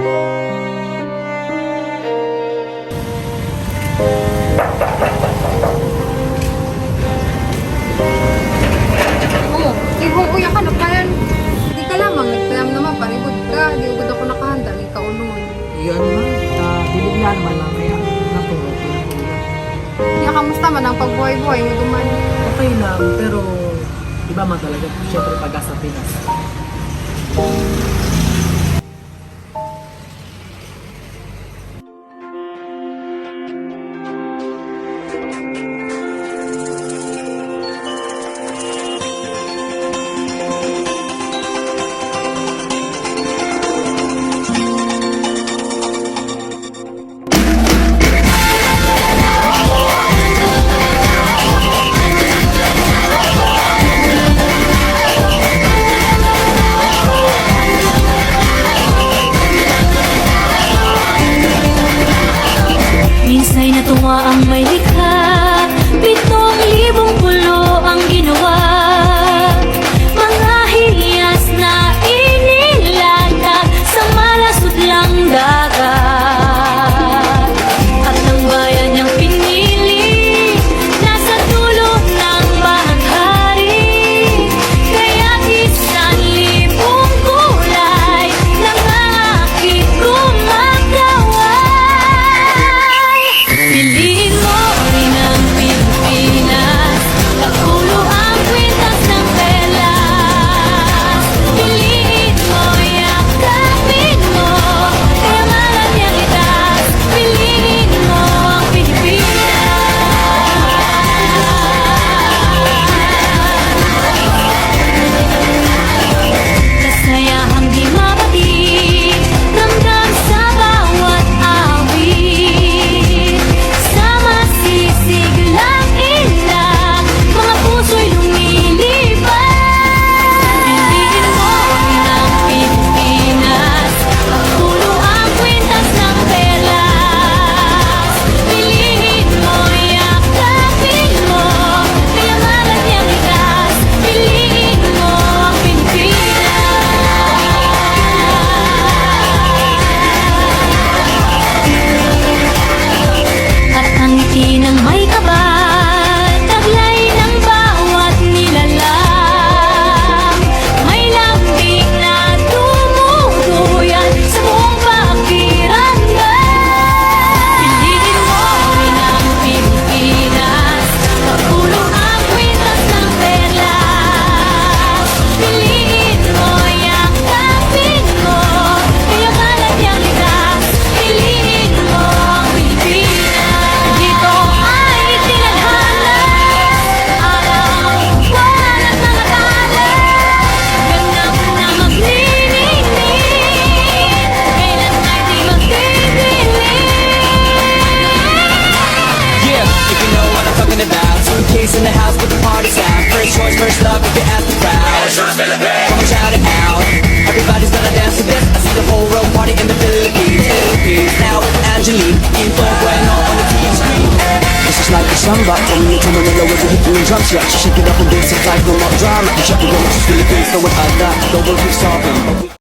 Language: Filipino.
Oh, ihong uya ka na kayan. Ka lamang, nagpayam naman, panigod ka. Di ugod ako nakahanda, di ka unuloy. Ah, man, na biligyan man ang kaya natulog. Kaya kamusta man ang pagbuhay-buhay ni Okay lang, pero iba man talaga. Siyempre pag sa Pinas. Ammai Suitcase in the house with the party's out First choice, first love if you ask the crowd. Come on, shout it out. Everybody's gonna dance to this I see the whole road party in the Philippines. Philippines. Now with Angelique Info bueno on the TV screen This is like a samba. From you to Manila with the hitting and drums Yeah, she shake it up and dance it like no more drama. You check it out, Philippines, know what I got Double keep stopping